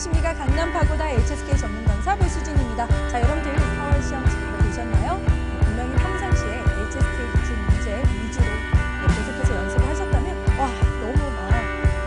안녕하십니까 강남 파고다 HSK 전문 강사 배수진입니다. 자 여러분들 4월 시험 잘 보셨나요? 분명히 평상시에 HSK 기출 문제 위주로 네, 계속해서 연습을 하셨다면 와 너무 막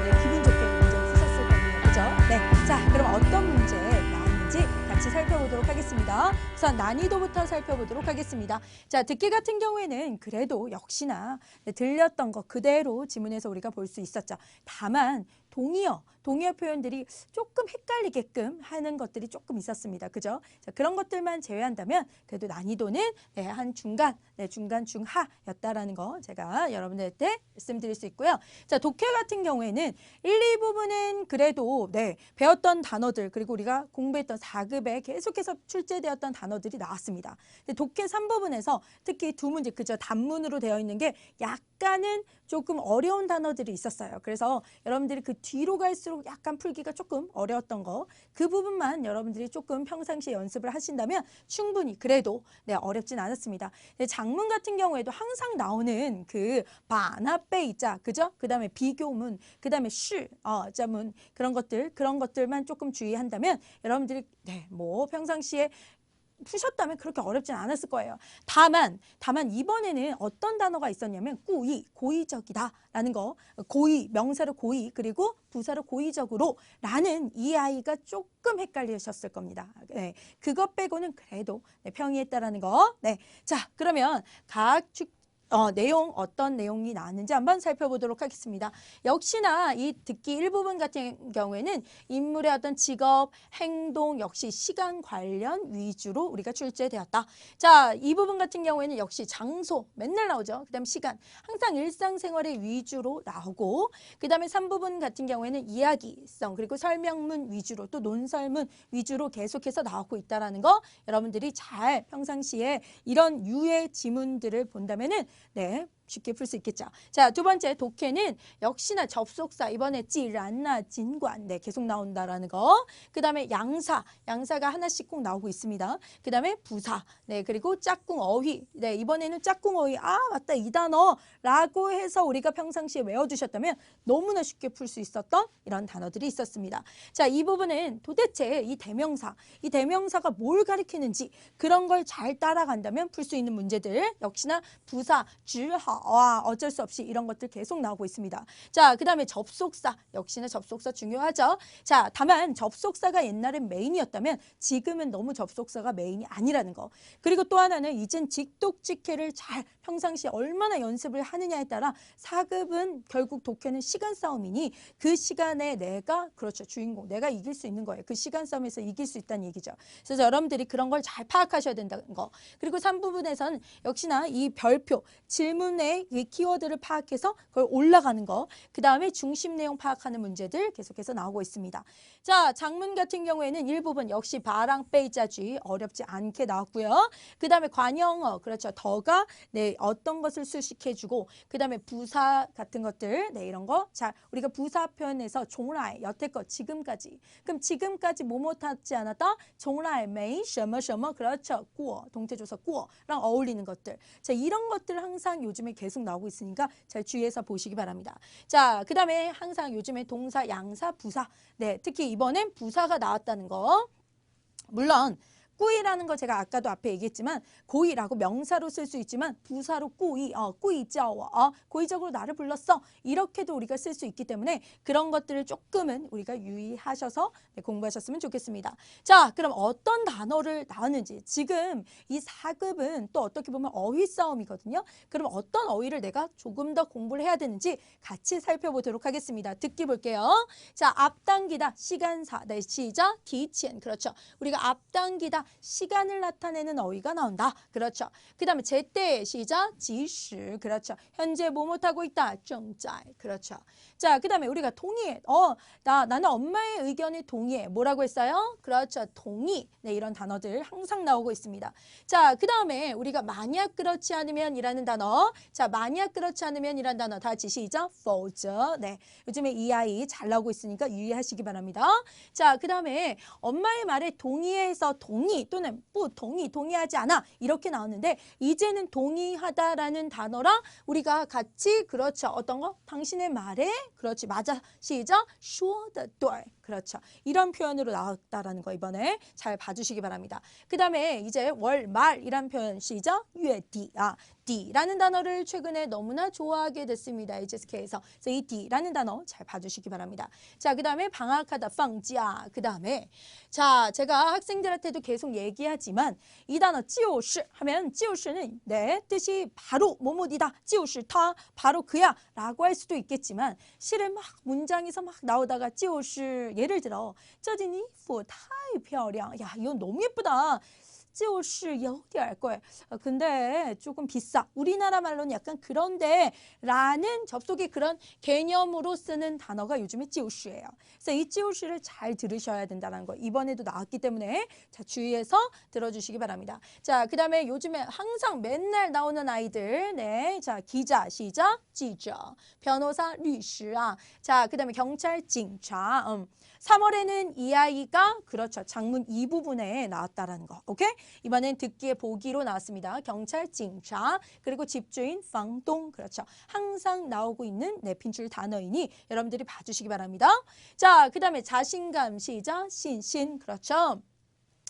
네, 기분 좋게 문제 푸셨을 거예요. 그죠? 네. 자 그럼 어떤 문제 나왔는지 같이 살펴보도록 하겠습니다. 우선 난이도부터 살펴보도록 하겠습니다. 자 듣기 같은 경우에는 그래도 역시나 네, 들렸던 거 그대로 지문에서 우리가 볼 수 있었죠. 다만 동의어, 동의어 표현들이 조금 헷갈리게끔 하는 것들이 조금 있었습니다. 그죠? 자, 그런 것들만 제외한다면 그래도 난이도는 네, 한 중간, 네, 중간 중하였다라는 거 제가 여러분들한테 말씀드릴 수 있고요. 자, 독해 같은 경우에는 1, 2부분은 그래도 네, 배웠던 단어들 그리고 우리가 공부했던 4급에 계속해서 출제되었던 단어들이 나왔습니다. 근데 독해 3부분에서 특히 두 문제 그저 단문으로 되어 있는 게 약간은 조금 어려운 단어들이 있었어요. 그래서 여러분들이 그 뒤로 갈수록 약간 풀기가 조금 어려웠던 거 그 부분만 여러분들이 조금 평상시에 연습을 하신다면 충분히 그래도 네, 어렵진 않았습니다. 네, 장문 같은 경우에도 항상 나오는 그 바나빼 있자 그죠? 그 다음에 비교문 그 다음에 슈 어, 자문 그런 것들 그런 것들만 조금 주의한다면 여러분들이 네, 뭐 평상시에 푸셨다면 그렇게 어렵진 않았을 거예요. 다만, 다만 이번에는 어떤 단어가 있었냐면 꾸이, 고의적이다라는 거, 고의, 명사로 고의, 그리고 부사로 고의적으로 라는 이 아이가 조금 헷갈리셨을 겁니다. 네, 그것 빼고는 그래도 네, 평이했다라는 거. 네, 자 그러면 각 축, 어, 내용 어떤 내용이 나왔는지 한번 살펴보도록 하겠습니다. 역시나 이 듣기 일부분 같은 경우에는 인물의 어떤 직업, 행동 역시 시간 관련 위주로 우리가 출제되었다. 자, 이 부분 같은 경우에는 역시 장소 맨날 나오죠. 그다음 시간 항상 일상생활의 위주로 나오고 그다음에 3부분 같은 경우에는 이야기성 그리고 설명문 위주로 또 논설문 위주로 계속해서 나오고 있다라는 거 여러분들이 잘 평상시에 이런 유의 지문들을 본다면은 네. 쉽게 풀 수 있겠죠. 자, 두 번째 독해는 역시나 접속사 이번에 찌란나 진관 네, 계속 나온다라는 거. 그다음에 양사, 양사가 하나씩 꼭 나오고 있습니다. 그다음에 부사. 네, 그리고 짝꿍 어휘. 네, 이번에는 짝꿍 어휘. 아, 맞다. 이 단어라고 해서 우리가 평상시에 외워 두셨다면 너무나 쉽게 풀 수 있었던 이런 단어들이 있었습니다. 자, 이 부분은 도대체 이 대명사, 이 대명사가 뭘 가리키는지 그런 걸 잘 따라간다면 풀 수 있는 문제들 역시나 부사, 주하 와 어쩔 수 없이 이런 것들 계속 나오고 있습니다. 자, 그 다음에 접속사 역시나 접속사 중요하죠. 자, 다만 접속사가 옛날엔 메인이었다면 지금은 너무 접속사가 메인이 아니라는 거. 그리고 또 하나는 이젠 직독직해를 잘 평상시에 얼마나 연습을 하느냐에 따라 사급은 결국 독해는 시간 싸움이니 그 시간에 내가 그렇죠 주인공 내가 이길 수 있는 거예요. 그 시간 싸움에서 이길 수 있다는 얘기죠. 그래서 여러분들이 그런 걸 잘 파악하셔야 된다는 거. 그리고 3부분에서는 역시나 이 별표 질문 기존의 키워드를 파악해서 그걸 올라가는 거. 그 다음에 중심 내용 파악하는 문제들 계속해서 나오고 있습니다. 자, 장문 같은 경우에는 일부분 역시 바랑 빼자지 어렵지 않게 나왔고요. 그 다음에 관형어, 그렇죠. 더가 네, 어떤 것을 수식해주고 그 다음에 부사 같은 것들, 네, 이런 거. 자, 우리가 부사 표현에서 종라의 여태껏 지금까지. 그럼 지금까지 뭐뭐 탔지 않았다? 종라의 메인, 셔머, 셔머, 그렇죠. 꾸어, 동태조사 꾸어랑 어울리는 것들. 자, 이런 것들 항상 요즘에 계속 나오고 있으니까 잘 주의해서 보시기 바랍니다. 자 그 다음에 항상 요즘에 동사 양사 부사. 네 특히 이번엔 부사가 나왔다는 거. 물론 꾸이라는 거 제가 아까도 앞에 얘기했지만 고의라고 명사로 쓸 수 있지만 부사로 꾸이, 어, 꾸이자워, 어, 고의적으로 나를 불렀어 이렇게도 우리가 쓸 수 있기 때문에 그런 것들을 조금은 우리가 유의하셔서 네, 공부하셨으면 좋겠습니다. 자, 그럼 어떤 단어를 나왔는지 지금 이 4급은 또 어떻게 보면 어휘 싸움이거든요. 그럼 어떤 어휘를 내가 조금 더 공부를 해야 되는지 같이 살펴보도록 하겠습니다. 듣기 볼게요. 자, 앞당기다 시간사, 네, 시작, 기치엔 그렇죠. 우리가 앞당기다 시간을 나타내는 어휘가 나온다. 그렇죠. 그 다음에 제때 시작 지시 그렇죠. 현재 뭐 못하고 있다. 정짤 그렇죠. 자, 그 다음에 우리가 동의해. 어, 나, 나는 엄마의 의견에 동의해. 뭐라고 했어요? 그렇죠. 동의. 네, 이런 단어들 항상 나오고 있습니다. 자, 그 다음에 우리가 만약 그렇지 않으면 이라는 단어. 자, 만약 그렇지 않으면 이라는 단어. 다 지시죠? for죠. 네. 요즘에 이 아이 잘 나오고 있으니까 유의하시기 바랍니다. 자, 그 다음에 엄마의 말에 동의해서 동의. 동의 또는 不 동의, 동의하지 않아 이렇게 나왔는데 이제는 동의하다라는 단어랑 우리가 같이 그렇죠. 어떤 거? 당신의 말에 그렇지. 맞아. 시작. 说的对. 그렇죠. 이런 표현으로 나왔다라는 거 이번에 잘 봐주시기 바랍니다. 그 다음에 이제 월말이란 표현 시죠. 유에디 아 D라는 단어를 최근에 너무나 좋아하게 됐습니다. HSK에서. 그래서 이 D라는 단어 잘 봐주시기 바랍니다. 자, 그 다음에 방학하다, 빵지야. 그 다음에 자, 제가 학생들한테도 계속 얘기하지만 이 단어 찌오시 하면 찌오시는 내 뜻이 바로 뭐뭐디다, 찌오시타, 바로 그야 라고 할 수도 있겠지만 실은 막 문장에서 막 나오다가 찌오시 是 예를 들어 这件衣服太漂亮. 야, 이건 너무 예쁘다. 就是有点贵. 어, 근데 조금 비싸. 우리나라 말로는 약간 그런데 라는 접속의 그런 개념으로 쓰는 단어가 요즘에 就是예요. 그래서 이 就是를 잘 들으셔야 된다는 거. 이번에도 나왔기 때문에 자, 주의해서 들어주시기 바랍니다. 자, 그다음에 요즘에 항상 맨날 나오는 아이들. 네. 자, 기자 시작. 记者. 변호사 律师. 아. 자, 그다음에 경찰 警察. 음. 3월에는 이 아이가 그렇죠. 장문 이 부분에 나왔다라는 거. 오케이? 이번엔 듣기의 보기로 나왔습니다. 경찰, 징차, 그리고 집주인, 방동. 그렇죠. 항상 나오고 있는 네, 핀줄 단어이니 여러분들이 봐주시기 바랍니다. 자, 그 다음에 자신감, 시작, 신신. 그렇죠.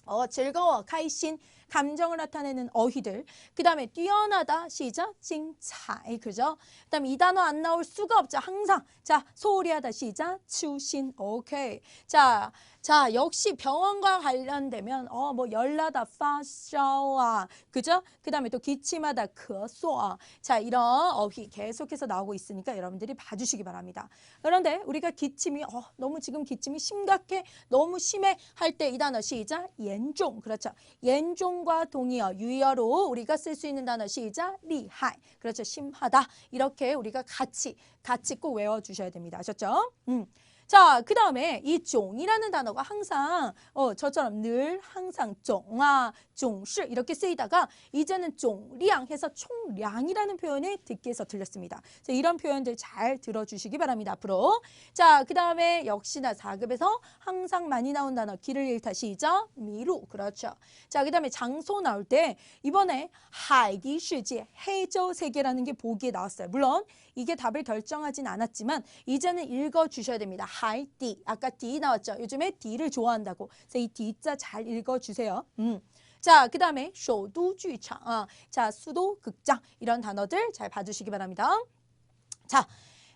어, 즐거워, 카이신, 감정을 나타내는 어휘들. 그 다음에 뛰어나다 시작 칭차이 그죠? 그 다음에 이 단어 안 나올 수가 없죠. 항상 자 소홀히 하다 시작 추신 오케이 자. 자 역시 병원과 관련되면 어 뭐 열나다 파샤와 그죠? 그 다음에 또 기침하다 그쏘아 자 이런 어휘 계속해서 나오고 있으니까 여러분들이 봐주시기 바랍니다. 그런데 우리가 기침이 어 너무 지금 기침이 심각해 너무 심해 할 때 이 단어 시작 옌종 그렇죠? 옌종 重과 동의어 유의어로 우리가 쓸 수 있는 단어 시작 리하이 그렇죠. 심하다. 이렇게 우리가 같이 같이 꼭 외워 주셔야 됩니다. 아셨죠? 음. 자, 그 다음에 이 종이라는 단어가 항상 어, 저처럼 늘 항상 종아, 종시 이렇게 쓰이다가 이제는 종량 해서 총량이라는 표현이 듣기에서 들렸습니다. 자, 이런 표현들 잘 들어주시기 바랍니다. 앞으로. 자, 그 다음에 역시나 4급에서 항상 많이 나온 단어 길을 잃다 시작 미루 그렇죠. 자, 그 다음에 장소 나올 때 이번에 하이디世界 해저 세계라는 게 보기에 나왔어요. 물론 이게 답을 결정하진 않았지만 이제는 읽어주셔야 됩니다. 다이띠 아까 D 나왔죠. 요즘에 D를 좋아한다고. 그래서 이 D자 잘 읽어주세요. 음. 자, 그 다음에 쇼두주창. 아, 어, 자, 수도, 극장 이런 단어들 잘 봐주시기 바랍니다. 자,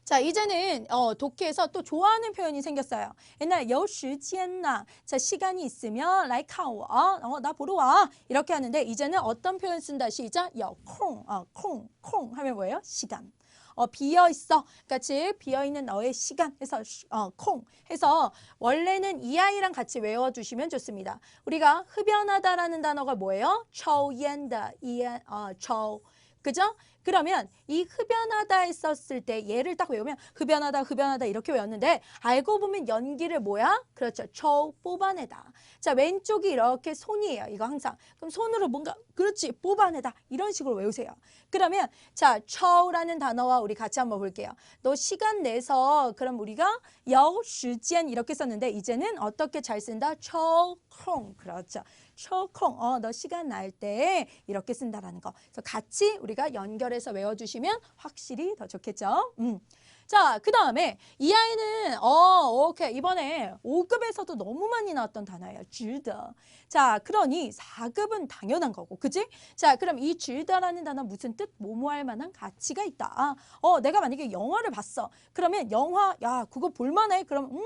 자 이제는 어, 독해에서 또 좋아하는 표현이 생겼어요. 옛날 여시지엔나 자 시간이 있으면 라이카오 어나 어, 보러 와 이렇게 하는데 이제는 어떤 표현 쓴다 시작 여콩 어콩콩 하면 뭐예요? 시간 어, 비어 있어. 같이 비어 있는 너의 시간 해서 어, 콩 해서 원래는 이 아이랑 같이 외워 주시면 좋습니다. 우리가 흡연하다라는 단어가 뭐예요? 초옌다 이엔 어, 초 그죠? 그러면 이 흡연하다 했었을 때 얘를 딱 외우면 흡연하다 흡연하다 이렇게 외웠는데 알고 보면 연기를 뭐야? 그렇죠. 초 뽑아내다. 자 왼쪽이 이렇게 손이에요. 이거 항상. 그럼 손으로 뭔가 그렇지 뽑아내다 이런 식으로 외우세요. 그러면 자 초라는 단어와 우리 같이 한번 볼게요. 너 시간 내서 그럼 우리가 여 시간 이렇게 썼는데 이제는 어떻게 잘 쓴다? 초콩 그렇죠. 초콩 어너 시간 날 때 이렇게 쓴다라는 거. 그래서 같이 우리가 연결해서 외워주시면 확실히 더 좋겠죠. 음. 자, 그 다음에 이 아이는 어, 오케이. 이번에 5급에서도 너무 많이 나왔던 단어예요. 주더. 자, 그러니 4급은 당연한 거고. 그지? 자, 그럼 이 주더라는 단어 무슨 뜻? 뭐뭐 할 만한 가치가 있다. 아, 어, 내가 만약에 영화를 봤어. 그러면 영화 야, 그거 볼 만해. 그럼 음,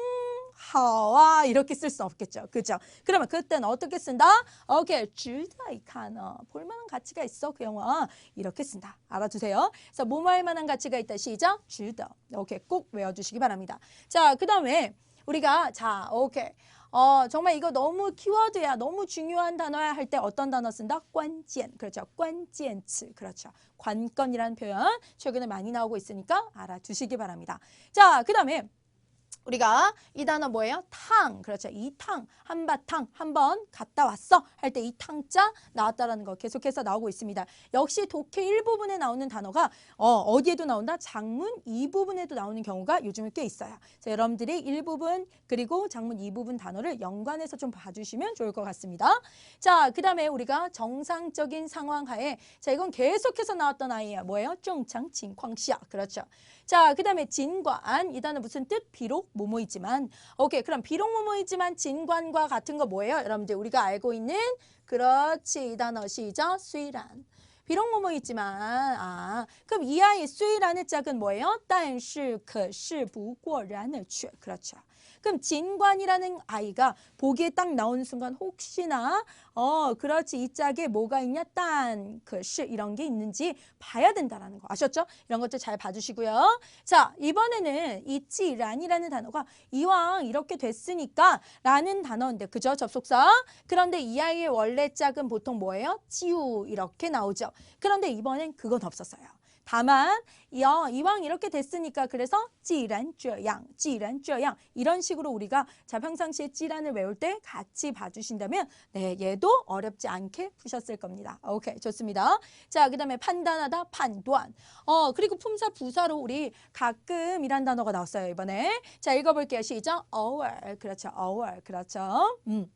하와 이렇게 쓸 수 없겠죠. 그죠? 그러면 그때는 어떻게 쓴다? 오케이, 주다이카너. 볼만한 가치가 있어, 그 영화. 이렇게 쓴다. 알아두세요. 그래서 뭐할 만한 가치가 있다. 시작. 주다. 오케이, 꼭 외워주시기 바랍니다. 자, 그 다음에 우리가 자, 오케이. 어, 정말 이거 너무 키워드야, 너무 중요한 단어야 할 때 어떤 단어 쓴다? 관젠, 그렇죠. 관젠츠, 그렇죠. 관건이라는 표현 최근에 많이 나오고 있으니까 알아두시기 바랍니다. 자, 그 다음에 우리가 이 단어 뭐예요? 탕. 그렇죠. 이 탕, 한바탕, 한 번 갔다 왔어. 할 때 이 탕자 나왔다라는 거 계속해서 나오고 있습니다. 역시 독해 일부분에 나오는 단어가 어, 어디에도 나온다? 장문 이부분에도 나오는 경우가 요즘에 꽤 있어요. 자, 여러분들이 일부분 그리고 장문 이부분 단어를 연관해서 좀 봐주시면 좋을 것 같습니다. 자, 그 다음에 우리가 정상적인 상황 하에 자, 이건 계속해서 나왔던 아이예요. 뭐예요? 정상 칭광시야. 그렇죠. 자, 그 다음에 진관. 이 단어 무슨 뜻? 비록 뭐뭐이지만. 오케이. 그럼 비록 뭐뭐이지만 진관과 같은 거 뭐예요? 여러분들 우리가 알고 있는 그렇지. 이 단어 시죠? 수이란. 비록 뭐뭐이지만 아 그럼 이 아이 수이란의 짝은 뭐예요? 但是可是不过然而却 그렇죠. 그럼 진관이라는 아이가 보기에 딱 나오는 순간 혹시나 어 그렇지 이 짝에 뭐가 있냐 딴 그시 이런 게 있는지 봐야 된다라는 거 아셨죠? 이런 것들 잘 봐주시고요. 자 이번에는 이찌란이라는 단어가 이왕 이렇게 됐으니까 라는 단어인데 그죠 접속사 그런데 이 아이의 원래 짝은 보통 뭐예요? 찌우 이렇게 나오죠. 그런데 이번엔 그건 없었어요. 다만 어, 이왕 이렇게 됐으니까 그래서 찌란 쩌양 찌란 쩌양 이런 식으로 우리가 자 평상시에 찌란을 외울 때 같이 봐주신다면 네 얘도 어렵지 않게 푸셨을 겁니다. 오케이 좋습니다. 자 그 다음에 판단하다 판단 어 그리고 품사 부사로 우리 가끔이란 단어가 나왔어요 이번에 자 읽어볼게요 시작 어월 그렇죠 어월 그렇죠 음.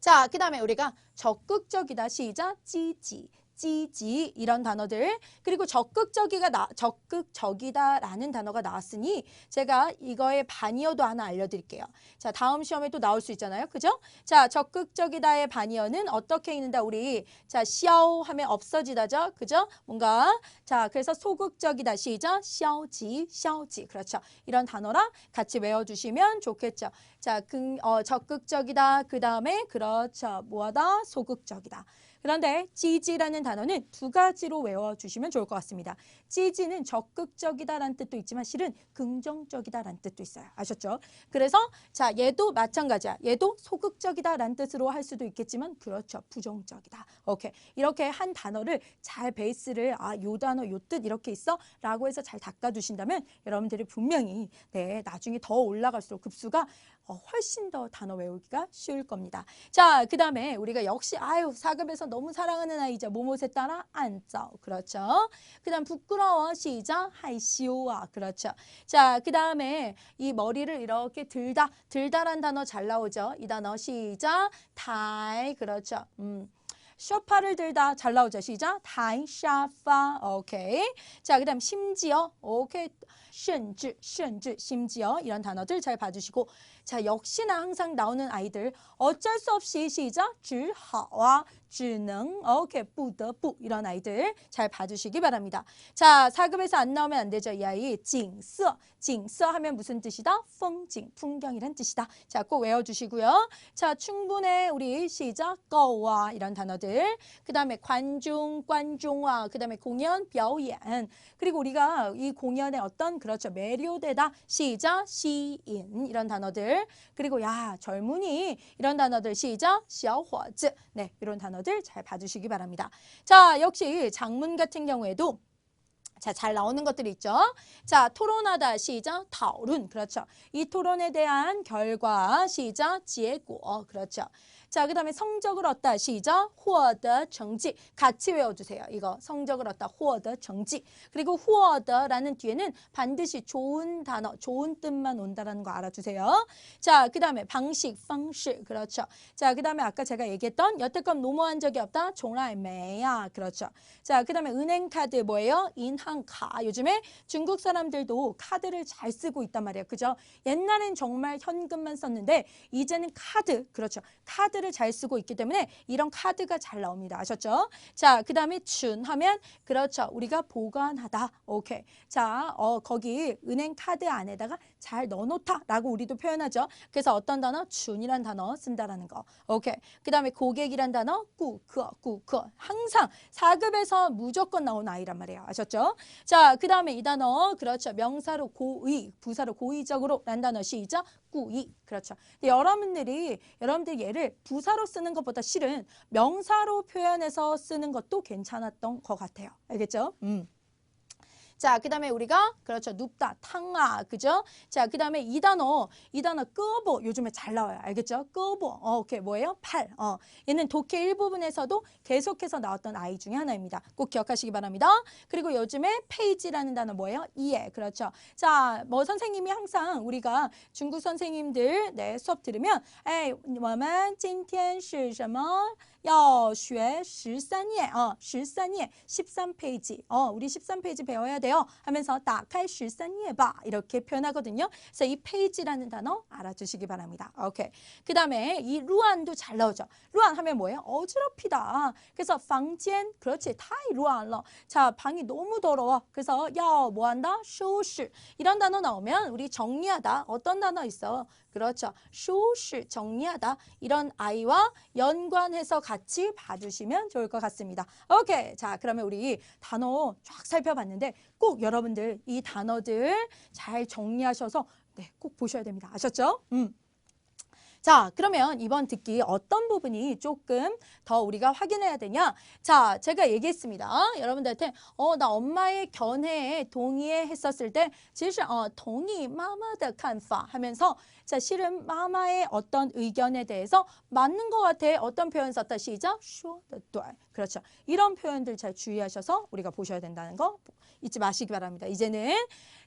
자, 그 다음에 우리가 적극적이다. 시작. 찌지. 찌지 이런 단어들 그리고 적극적이가 나, 적극적이다라는 단어가 나왔으니 제가 이거의 반이어도 하나 알려드릴게요. 자 다음 시험에 또 나올 수 있잖아요, 그죠? 자 적극적이다의 반이어는 어떻게 읽는다 우리 자 샤오 하면 없어지다죠, 그죠? 뭔가 자 그래서 소극적이다 시작 샤오지 샤오지 그렇죠. 이런 단어랑 같이 외워주시면 좋겠죠. 자 그, 어, 적극적이다 그 다음에 그렇죠 뭐하다 소극적이다. 그런데 찌지라는 단어는 두 가지로 외워주시면 좋을 것 같습니다. 찌지는 적극적이다라는 뜻도 있지만 실은 긍정적이다라는 뜻도 있어요. 아셨죠? 그래서 자 얘도 마찬가지야. 얘도 소극적이다라는 뜻으로 할 수도 있겠지만 그렇죠. 부정적이다. 오케이. 이렇게 한 단어를 잘 베이스를 아 요 단어 요 뜻 이렇게 있어 라고 해서 잘 닦아두신다면 여러분들이 분명히 네 나중에 더 올라갈수록 급수가 어, 훨씬 더 단어 외우기가 쉬울 겁니다. 자, 그 다음에 우리가 역시 아유 사급에서 너무 사랑하는 아이죠. 모모세 따라 앉아. 그렇죠. 그 다음 부끄러워. 시작. 하이시오아. 그렇죠. 자, 그 다음에 이 머리를 이렇게 들다. 들다란 단어 잘 나오죠. 이 단어 시작. 타이. 그렇죠. 음. 쇼파를 들다 잘 나오죠. 시작. 타이 샤파. 오케이. 자, 그 다음 심지어. 오케이. 甚至,甚至 심지어 이런 단어들 잘 봐주시고 자 역시나 항상 나오는 아이들 어쩔 수 없이 시작 只好啊 只能 오케이 不得不 이런 아이들 잘 봐주시기 바랍니다. 자 4급에서 안 나오면 안 되죠. 이 아이 景色 景色 하면 무슨 뜻이다? 风景 풍경이란 뜻이다. 자 꼭 외워주시고요. 자 충분해 우리 시작 够啊 이런 단어들 그 다음에 관중 관중화 그 다음에 공연 表演 그리고 우리가 이 공연에 어떤 그렇죠. 매료되다. 시작. 시인 이런 단어들. 그리고 야 젊은이 이런 단어들 시작. 샤오화즈 네 이런 단어들 잘 봐주시기 바랍니다. 자 역시 장문 같은 경우에도 자, 잘 나오는 것들이 있죠. 자, 토론하다 시작, 타오룬. 그렇죠. 이 토론에 대한 결과 시작, 지혜고. 어, 그렇죠. 자, 그 다음에 성적을 얻다. 시죠? 후어더 정지. 같이 외워주세요. 이거 성적을 얻다. 후어더 정지. 그리고 후어더라는 뒤에는 반드시 좋은 단어, 좋은 뜻만 온다라는 거 알아주세요. 자, 그 다음에 방식, 방식. 그렇죠. 자, 그 다음에 아까 제가 얘기했던 여태껏 노모한 적이 없다. 종라매야. 그렇죠. 자, 그 다음에 은행 카드 뭐예요? 인한카 요즘에 중국 사람들도 카드를 잘 쓰고 있단 말이에요. 그죠? 옛날엔 정말 현금만 썼는데 이제는 카드. 그렇죠. 카드 카드를 잘 쓰고 있기 때문에 이런 카드가 잘 나옵니다. 아셨죠? 자, 그 다음에 준 하면 그렇죠. 우리가 보관하다. 오케이. 자, 어, 거기 은행 카드 안에다가 잘 넣어놓다라고 우리도 표현하죠. 그래서 어떤 단어? 준이란 단어 쓴다라는 거. 오케이. 그 다음에 고객이란 단어 꾸크 꾸크 항상 4급에서 무조건 나오는 아이란 말이에요. 아셨죠? 자, 그 다음에 이 단어 그렇죠. 명사로 고의, 부사로 고의적으로 란 단어 시작 꾸이 그렇죠. 근데 여러분들이 여러분들 얘를 부사로 쓰는 것보다 실은 명사로 표현해서 쓰는 것도 괜찮았던 것 같아요. 알겠죠? 음. 자, 그 다음에 우리가 그렇죠. 눕다, 탕아, 그죠? 자, 그 다음에 이 단어, 이 단어 끄보 요즘에 잘 나와요. 알겠죠? 끄보. 어, 오케이 뭐예요? 팔. 어, 얘는 독해 일부분에서도 계속해서 나왔던 아이 중에 하나입니다. 꼭 기억하시기 바랍니다. 그리고 요즘에 페이지라는 단어 뭐예요? 이해. 그렇죠. 자, 뭐 선생님이 항상 우리가 중국 선생님들 네, 수업 들으면 에이, 我们今天是什么? 要学十三页, 어, 13页, 13페이지. 어, 우리 13페이지 배워야 돼요. 하면서 打开十三页吧. 이렇게 표현하거든요. 그래서 이 페이지라는 단어 알아주시기 바랍니다. 오케이. 그 다음에 이 루안도 잘 나오죠. 루안 하면 뭐예요? 어지럽히다. 그래서 房间, 그렇지. 太乱了. 자, 방이 너무 더러워. 그래서 要 뭐한다? 收拾. 이런 단어 나오면 우리 정리하다. 어떤 단어 있어? 그렇죠. 收拾, 정리하다. 이런 아이와 연관해서 같이 봐주시면 좋을 것 같습니다. 오케이. 자, 그러면 우리 단어 쫙 살펴봤는데 꼭 여러분들 이 단어들 잘 정리하셔서 네, 꼭 보셔야 됩니다. 아셨죠? 음. 자, 그러면 이번 듣기 어떤 부분이 조금 더 우리가 확인해야 되냐? 자, 제가 얘기했습니다. 여러분들한테 어, 나 엄마의 견해에 동의했었을 때 사실 어, 동의 마마의 칸파 하면서 자, 실은 마마의 어떤 의견에 대해서 맞는 것 같아. 어떤 표현 썼다. 시작. sure, 그렇죠. 이런 표현들 잘 주의하셔서 우리가 보셔야 된다는 거 잊지 마시기 바랍니다. 이제는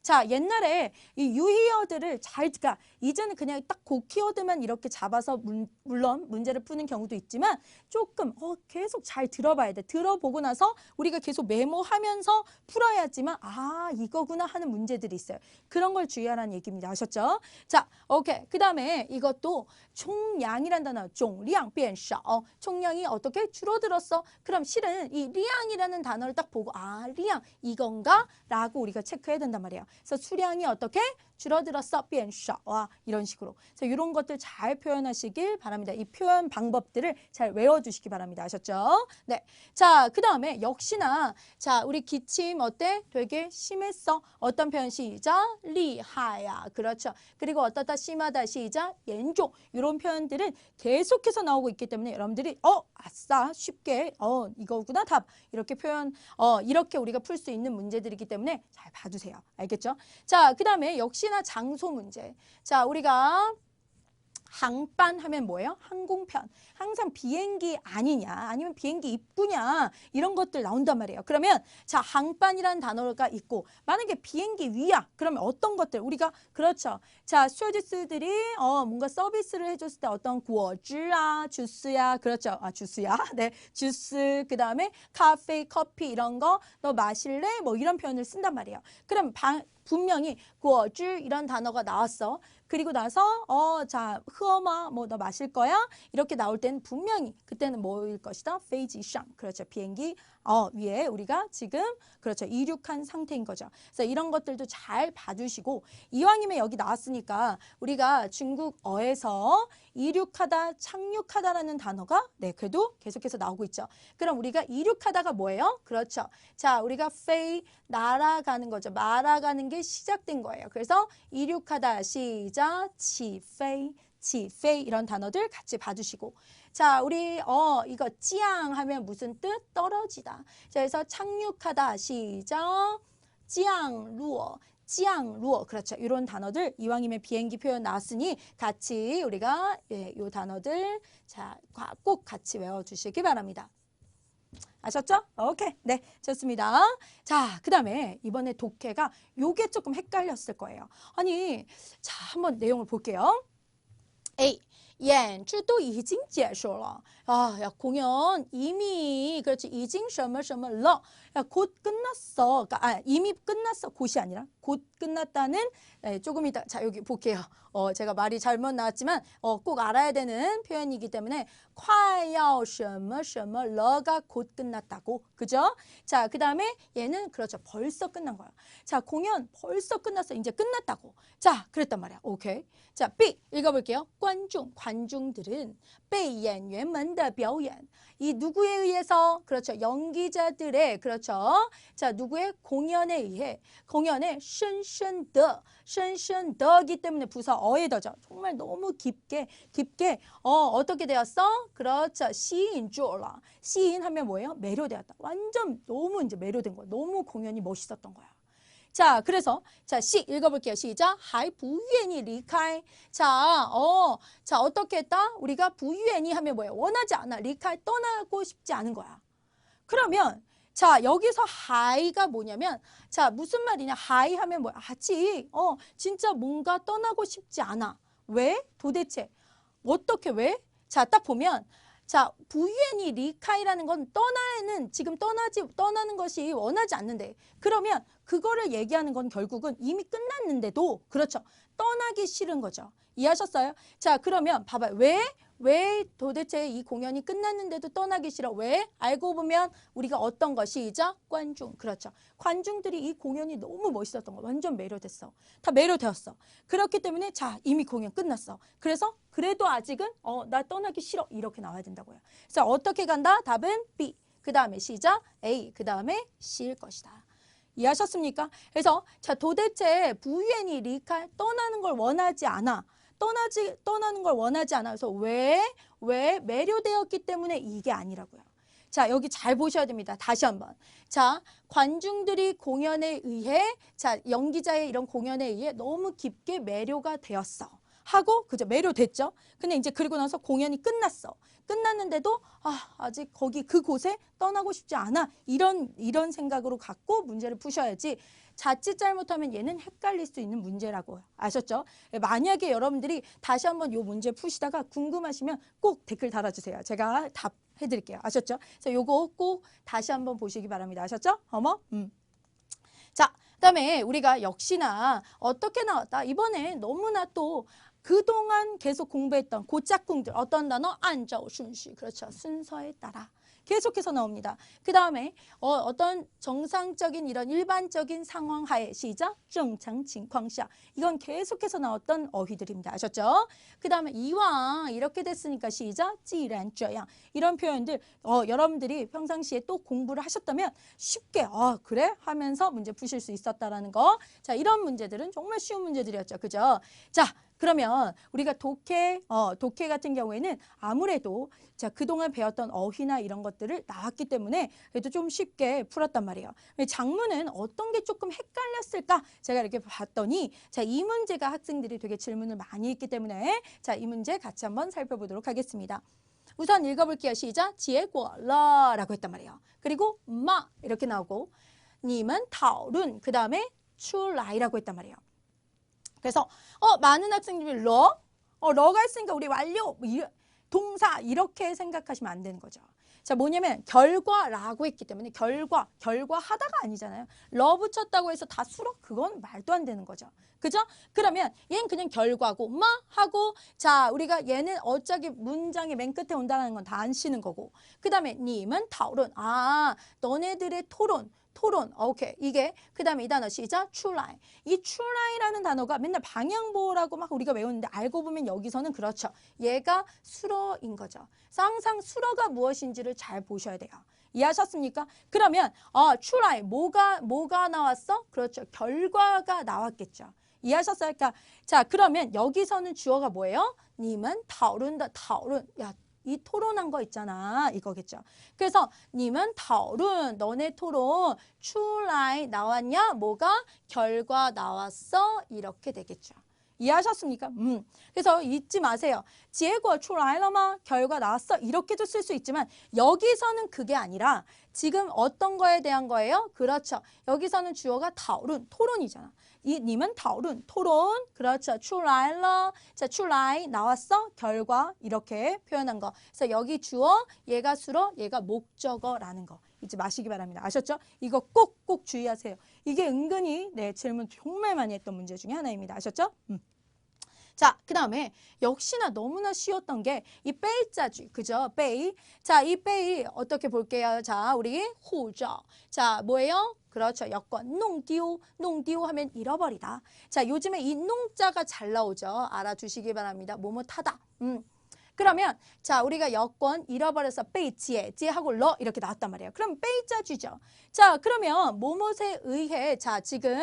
자 옛날에 이 유희어들을 잘 그니까 이제는 그냥 딱 그 키워드만 이렇게 잡아서 문, 물론 문제를 푸는 경우도 있지만 조금 어, 계속 잘 들어봐야 돼. 들어보고 나서 우리가 계속 메모하면서 풀어야지만 아 이거구나 하는 문제들이 있어요. 그런 걸 주의하라는 얘기입니다. 아셨죠? 자, 어, 오케이. 그 다음에 이것도 총량이란 단어, 종량, 变少. 어, 총량이 어떻게 줄어들었어? 그럼 실은 이 리양이라는 단어를 딱 보고 아, 리양 이건가? 라고 우리가 체크해야 된단 말이에요. 그래서 수량이 어떻게 줄어들었어, 变少. 와, 이런 식으로. 그래서 이런 것들 잘 표현하시길 바랍니다. 이 표현 방법들을 잘 외워주시기 바랍니다. 아셨죠? 네. 자, 그 다음에 역시나 자, 우리 기침 어때? 되게 심했어. 어떤 표현 시작? 리하야. 그렇죠. 그리고 어떻다 심하다 시작?严重. 이런 표현들은 계속해서 나오고 있기 때문에 여러분들이 어, 아싸, 쉽게 어, 이거구나 답. 이렇게 표현 어, 이렇게 우리가 풀 수 있는 문제들이기 때문에 잘 봐주세요. 알겠죠? 자, 그 다음에 역시 나 장소 문제. 자, 우리가 항반 하면 뭐예요? 항공편. 항상 비행기 아니냐 아니면 비행기 입구냐 이런 것들 나온단 말이에요. 그러면 자 항반이라는 단어가 있고 만약에 비행기 위야 그러면 어떤 것들 우리가 그렇죠. 자 스튜어디스들이 어 뭔가 서비스를 해줬을 때 어떤 구워즈아 주스야 그렇죠. 아 주스야 네 주스 그 다음에 카페 커피 이런 거 너 마실래 뭐 이런 표현을 쓴단 말이에요. 그럼 방, 분명히 구워즈 이런 단어가 나왔어. 그리고 나서 어자 흐어마 뭐 너 마실 거야? 이렇게 나올 때는 분명히 그때는 뭐일 것이다. 페이지상 그렇죠. 비행기 어 위에 우리가 지금 그렇죠. 이륙한 상태인 거죠. 그래서 이런 것들도 잘 봐주시고 이왕이면 여기 나왔으니까 우리가 중국어에서 이륙하다 착륙하다라는 단어가 네 그래도 계속해서 나오고 있죠. 그럼 우리가 이륙하다가 뭐예요? 그렇죠. 자 우리가 페이 날아가는 거죠. 날아가는 게 시작된 거예요. 그래서 이륙하다 시작 치페이 치페이 이런 단어들 같이 봐주시고 자 우리 어 이거 찌양 하면 무슨 뜻 떨어지다 자 그래서 착륙하다 시작 찌양루어 찌양루어 그렇죠 이런 단어들 이왕이면 비행기 표현 나왔으니 같이 우리가 예, 요 단어들 자꼭 같이 외워주시기 바랍니다. 아셨죠? 오케이. 네, 좋습니다. 자, 그 다음에 이번에 독해가 요게 조금 헷갈렸을 거예요. 아니, 자, 한번 내용을 볼게요. 哎演这都已经结束了. 아, 야, 공연 이미, 그렇지, 已经什么什么了. 야, 곧 끝났어. 그러니까, 아, 이미 끝났어. 곧이 아니라, 곧 끝났다는, 네, 조금 이따, 자, 여기 볼게요. 어, 제가 말이 잘못 나왔지만, 어, 꼭 알아야 되는 표현이기 때문에, 快要什么什么了가 곧 끝났다고. 그죠? 자, 그 다음에 얘는, 그렇죠. 벌써 끝난 거야. 자, 공연 벌써 끝났어. 이제 끝났다고. 자, 그랬단 말이야. 오케이. 자, B 읽어볼게요. 观众, 관중들은 被演员们 的表演. 이 누구에 의해서 그렇죠. 연기자들의 그렇죠. 자, 누구의 공연에 의해 공연에 深深的 深深더기 때문에 부사 어에 더죠. 정말 너무 깊게 깊게 어 어떻게 되었어? 그렇죠. 시인 쪼라. 시인 하면 뭐예요? 매료되었다. 완전 너무 이제 매료된 거야. 너무 공연이 멋있었던 거야. 자, 그래서 자, 시 읽어볼게요. 시작. 하이 부유엔이 리카이. 자, 어, 자 어떻게 했다? 우리가 부유엔이 하면 뭐예요? 원하지 않아. 리카이 떠나고 싶지 않은 거야. 그러면 자 여기서 하이가 뭐냐면 자 무슨 말이냐 하이 하면 뭐야 하지. 어 진짜 뭔가 떠나고 싶지 않아 왜 도대체 어떻게 왜 자 딱 보면 자 부유엔이 리카이라는 건 떠나는 지금 떠나지 떠나는 것이 원하지 않는데 그러면 그거를 얘기하는 건 결국은 이미 끝났는데도 그렇죠 떠나기 싫은 거죠 이해하셨어요? 자 그러면 봐봐요 왜? 왜 도대체 이 공연이 끝났는데도 떠나기 싫어? 왜? 알고 보면 우리가 어떤 것이죠? 관중. 그렇죠. 관중들이 이 공연이 너무 멋있었던 거. 완전 매료됐어. 다 매료되었어. 그렇기 때문에 자 이미 공연 끝났어. 그래서 그래도 아직은 어 나 떠나기 싫어. 이렇게 나와야 된다고요. 자 어떻게 간다? 답은 B. 그 다음에 C자 A. 그 다음에 C일 것이다. 이해하셨습니까? 그래서 자 도대체 부유엔이 리칼 떠나는 걸 원하지 않아. 떠나지 떠나는 걸 원하지 않아서 왜? 왜 매료되었기 때문에 이게 아니라고요. 자, 여기 잘 보셔야 됩니다. 다시 한번. 자, 관중들이 공연에 의해 자, 연기자의 이런 공연에 의해 너무 깊게 매료가 되었어. 하고 그죠 매료됐죠. 근데 이제 그리고 나서 공연이 끝났어. 끝났는데도 아 아직 거기 그곳에 떠나고 싶지 않아. 이런 이런 생각으로 갖고 문제를 푸셔야지. 자칫 잘못하면 얘는 헷갈릴 수 있는 문제라고 아셨죠? 만약에 여러분들이 다시 한번 이 문제 푸시다가 궁금하시면 꼭 댓글 달아주세요. 제가 답 해드릴게요. 아셨죠? 그래서 요거 꼭 다시 한번 보시기 바랍니다. 아셨죠? 어머? 음. 자, 그다음에 우리가 역시나 어떻게 나왔다? 이번에 너무나 또 그동안 계속 공부했던 그 짝꿍들 어떤 단어? 안저 순시 그렇죠. 순서에 따라 계속해서 나옵니다. 그 다음에 어, 떤 정상적인 이런 일반적인 상황 하에 시작 정상 칭광샤 이건 계속해서 나왔던 어휘들입니다. 아셨죠? 그 다음에 이왕 이렇게 됐으니까 시작 찌란 쩌양 이런 표현들 어, 여러분들이 평상시에 또 공부를 하셨다면 쉽게 어, 그래 하면서 문제 푸실 수 있었다라는 거. 자 이런 문제들은 정말 쉬운 문제들이었죠. 그죠? 자 그러면 우리가 독해, 어, 독해 같은 경우에는 아무래도 자 그동안 배웠던 어휘나 이런 것들을 나왔기 때문에 그래도 좀 쉽게 풀었단 말이에요. 장문은 어떤 게 조금 헷갈렸을까? 제가 이렇게 봤더니 자 이 문제가 학생들이 되게 질문을 많이 했기 때문에 자 이 문제 같이 한번 살펴보도록 하겠습니다. 우선 읽어볼게요. 시작. 지혜고러라고 했단 말이에요. 그리고 마 이렇게 나오고 님은 타오룬 그 다음에 출라이라고 했단 말이에요. 그래서 어 많은 학생들이 러, 어 러가 있으니까 우리 완료, 뭐 이, 동사 이렇게 생각하시면 안 되는 거죠. 자 뭐냐면 결과라고 했기 때문에 결과, 결과하다가 아니잖아요. 러 붙였다고 해서 다 수록 그건 말도 안 되는 거죠. 그죠? 그러면 얘는 그냥 결과고 마 하고 자 우리가 얘는 어차피 문장의 맨 끝에 온다는 건 다안 쉬는 거고 그 다음에 님은 타오른 아 너네들의 토론 토론. 오케이. 이게 그다음에 이 단어 시작. 출라이. 이 출라이라는 단어가 맨날 방향보라고 막 우리가 외우는데 알고 보면 여기서는 그렇죠. 얘가 수러인 거죠. 항상 수러가 무엇인지를 잘 보셔야 돼요. 이해하셨습니까? 그러면 어, 출라이 뭐가 뭐가 나왔어? 그렇죠. 결과가 나왔겠죠. 이해하셨어요? 그러니까 자, 그러면 여기서는 주어가 뭐예요? 님은 타오른다. 타오른. 야, 이 토론한 거 있잖아. 이거겠죠. 그래서 님은 타오른 너네 토론 출라이 나왔냐? 뭐가 결과 나왔어? 이렇게 되겠죠. 이해하셨습니까? 음. 그래서 잊지 마세요. 지혜고 출라이러마 결과 나왔어. 이렇게도 쓸 수 있지만 여기서는 그게 아니라 지금 어떤 거에 대한 거예요? 그렇죠. 여기서는 주어가 타오른 토론이잖아. 이 님은 타오른 토론 그렇죠. 출라이러 자 출라이 나왔어 결과 이렇게 표현한 거. 그래서 여기 주어 얘가 수로 얘가 목적어라는 거 잊지 마시기 바랍니다. 아셨죠? 이거 꼭꼭 주의하세요. 이게 은근히 네 질문 정말 많이 했던 문제 중에 하나입니다. 아셨죠? 음. 자, 그 다음에 역시나 너무나 쉬웠던 게이 베이자주, 그죠? 베이. 자, 이 베이 어떻게 볼게요? 자, 우리 호저. 자, 뭐예요? 그렇죠. 여권 농디오, 농디오 하면 잃어버리다. 자, 요즘에 이 농자가 잘 나오죠. 알아두시기 바랍니다. 뭐뭐 타다. 음. 그러면 자 우리가 여권 잃어버려서 베이지에 지하고 러 이렇게 나왔단 말이에요. 그럼 베이자 주죠. 자 그러면 뭐뭇에 의해 자 지금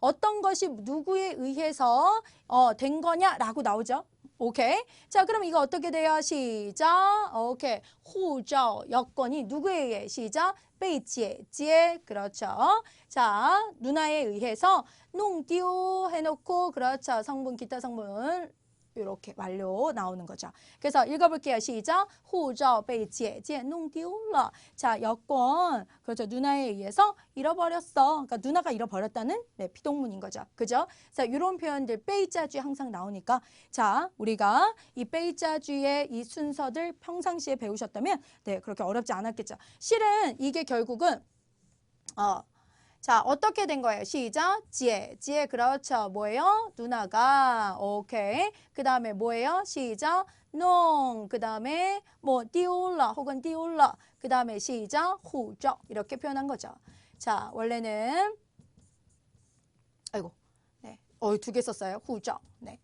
어떤 것이 누구에 의해서 어, 된 거냐라고 나오죠. 오케이. 자, 그럼 이거 어떻게 돼요? 시작. 오케이. 후저 여건이 누구에 의해? 시작. 베이지에 그렇죠. 자, 누나에 의해서 농띠오 해놓고 그렇죠. 성분 기타 성분 이렇게 완료 나오는 거죠. 그래서 읽어볼게요. 시작. 후저 베이지에 농띠오러. 자, 여권 그렇죠. 누나에 의해서 잃어버렸어. 그러니까 누나가 잃어버렸다는 네, 비동문인 거죠. 그죠? 자, 이런 표현들 베이자주에 항상 나오니까 자, 우리가 이 베이자주의 이 순서들 평상시에 배우셨다면 네, 그렇게 어렵지 않았겠죠. 실은 이게 결국은 어 자, 어떻게 된 거예요? 시작. 지에. 지에 그렇죠. 뭐예요? 누나가. 오케이. 그 다음에 뭐예요? 시작. 농. 그 다음에 뭐 띄올라 혹은 띄올라. 그 다음에 시작. 후적. 이렇게 표현한 거죠. 자, 원래는 아이고. 네. 어, 두 개 썼어요. 후적. 네.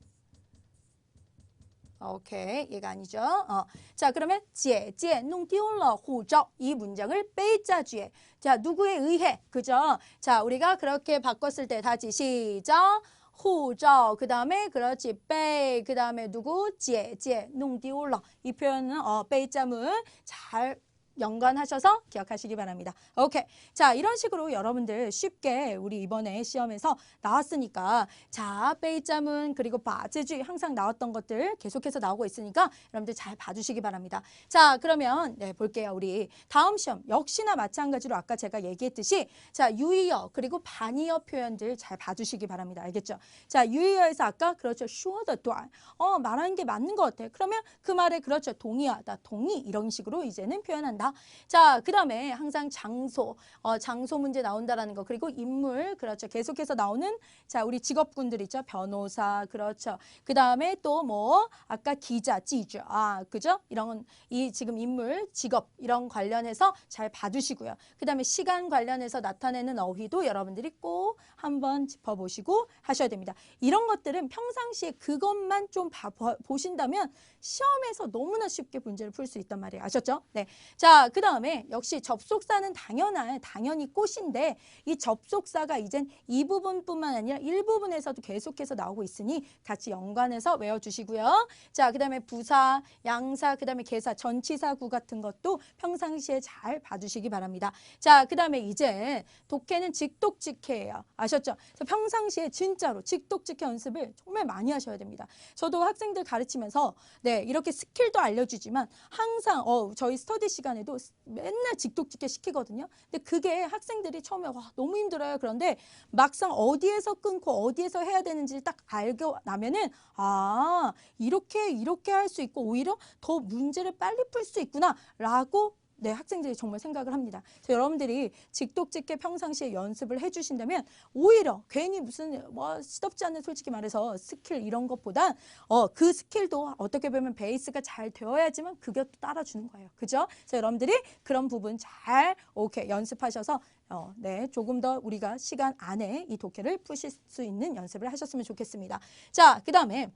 오케이. 얘가 아니죠. 어. 자, 그러면 제제 농띠올러 호적 이 문장을 빼자주에 자, 누구에 의해? 그죠? 자, 우리가 그렇게 바꿨을 때 다시 시작. 호적 그다음에 그렇지 빼 그다음에 누구 제제 농띠올러 이 표현은 어 빼자문 잘 연관하셔서 기억하시기 바랍니다. 오케이. 자, 이런 식으로 여러분들 쉽게 우리 이번에 시험에서 나왔으니까 자, 베이자문 그리고 바즈주 항상 나왔던 것들 계속해서 나오고 있으니까 여러분들 잘 봐주시기 바랍니다. 자, 그러면 네, 볼게요. 우리 다음 시험 역시나 마찬가지로 아까 제가 얘기했듯이 자, 유의어 그리고 반의어 표현들 잘 봐주시기 바랍니다. 알겠죠? 자, 유의어에서 아까 그렇죠. 쇼더 또한 어, 말하는 게 맞는 것 같아. 그러면 그 말에 그렇죠. 동의하다, 동의 이런 식으로 이제는 표현한다. 자, 그 다음에 항상 장소, 어, 장소 문제 나온다라는 거. 그리고 인물, 그렇죠. 계속해서 나오는, 자, 우리 직업군들 있죠. 변호사, 그렇죠. 그 다음에 또 뭐, 아까 기자, 찌죠. 아, 그죠? 이런, 이 지금 인물, 직업, 이런 관련해서 잘 봐주시고요. 그 다음에 시간 관련해서 나타내는 어휘도 여러분들이 꼭 한번 짚어보시고 하셔야 됩니다. 이런 것들은 평상시에 그것만 좀 봐, 보신다면 시험에서 너무나 쉽게 문제를 풀 수 있단 말이에요. 아셨죠? 네. 자, 그 다음에 역시 접속사는 당연한, 당연히 꽃인데 이 접속사가 이젠 이 부분뿐만 아니라 일부분에서도 계속해서 나오고 있으니 같이 연관해서 외워주시고요. 자, 그 다음에 부사, 양사, 그 다음에 개사, 전치사구 같은 것도 평상시에 잘 봐주시기 바랍니다. 자, 그 다음에 이제 독해는 직독직해예요. 아셨죠? 그래서 평상시에 진짜로 직독직해 연습을 정말 많이 하셔야 됩니다. 저도 학생들 가르치면서 네, 이렇게 스킬도 알려주지만 항상 어, 저희 스터디 시간에 도 맨날 직독직해 시키거든요. 근데 그게 학생들이 처음에 와 너무 힘들어요. 그런데 막상 어디에서 끊고 어디에서 해야 되는지를 딱 알고 나면은 아 이렇게 이렇게 할 수 있고 오히려 더 문제를 빨리 풀 수 있구나라고 네, 학생들이 정말 생각을 합니다. 그래서 여러분들이 직독직해 평상시에 연습을 해주신다면 오히려 괜히 무슨 뭐 시덥지 않은 솔직히 말해서 스킬 이런 것보다 어, 그 스킬도 어떻게 보면 베이스가 잘 되어야지만 그게 또 따라주는 거예요. 그죠? 그래서 여러분들이 그런 부분 잘 오케이 연습하셔서 어, 네, 조금 더 우리가 시간 안에 이 독해를 푸실 수 있는 연습을 하셨으면 좋겠습니다. 자, 그 다음에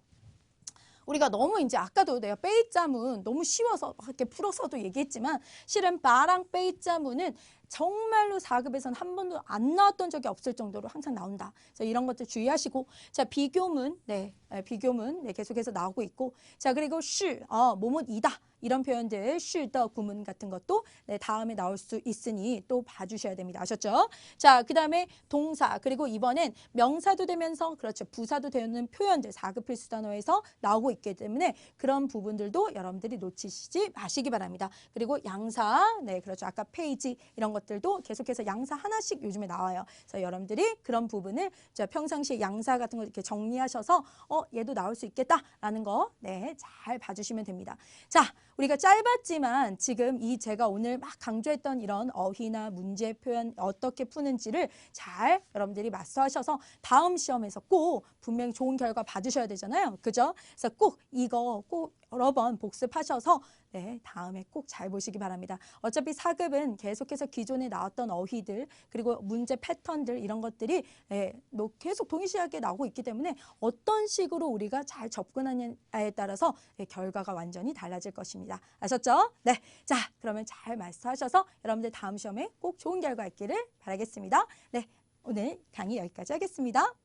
우리가 너무 이제 아까도 내가 베이자문 너무 쉬워서 이렇게 풀어서도 얘기했지만 실은 바랑 베이자문은 정말로 4급에서는 한 번도 안 나왔던 적이 없을 정도로 항상 나온다. 그래서 이런 것들 주의하시고. 자 비교문. 네. 비교문. 네, 계속해서 나오고 있고. 자 그리고 슈. 어, 뭐뭐이다 이런 표현들 슈더 구문 같은 것도 네, 다음에 나올 수 있으니 또 봐주셔야 됩니다. 아셨죠? 자 그 다음에 동사 그리고 이번엔 명사도 되면서 그렇죠 부사도 되는 표현들 4급 필수 단어에서 나오고 있기 때문에 그런 부분들도 여러분들이 놓치시지 마시기 바랍니다. 그리고 양사 네 그렇죠 아까 페이지 이런 것들도 계속해서 양사 하나씩 요즘에 나와요. 그래서 여러분들이 그런 부분을 자, 평상시에 양사 같은 거 이렇게 정리하셔서 어 얘도 나올 수 있겠다라는 거 네, 잘 봐주시면 됩니다. 자, 우리가 짧았지만 지금 이 제가 오늘 막 강조했던 이런 어휘나 문제 표현 어떻게 푸는지를 잘 여러분들이 마스터하셔서 다음 시험에서 꼭 분명히 좋은 결과 받으셔야 되잖아요. 그죠? 그래서 꼭 이거 꼭 여러 번 복습하셔서 네, 다음에 꼭 잘 보시기 바랍니다. 어차피 4급은 계속해서 기존에 나왔던 어휘들 그리고 문제 패턴들 이런 것들이 네, 뭐 계속 동일시하게 나오고 있기 때문에 어떤 식으로 우리가 잘 접근하느냐에 따라서 네, 결과가 완전히 달라질 것입니다. 아셨죠? 네, 자 그러면 잘 마스터하셔서 여러분들 다음 시험에 꼭 좋은 결과 있기를 바라겠습니다. 네, 오늘 강의 여기까지 하겠습니다.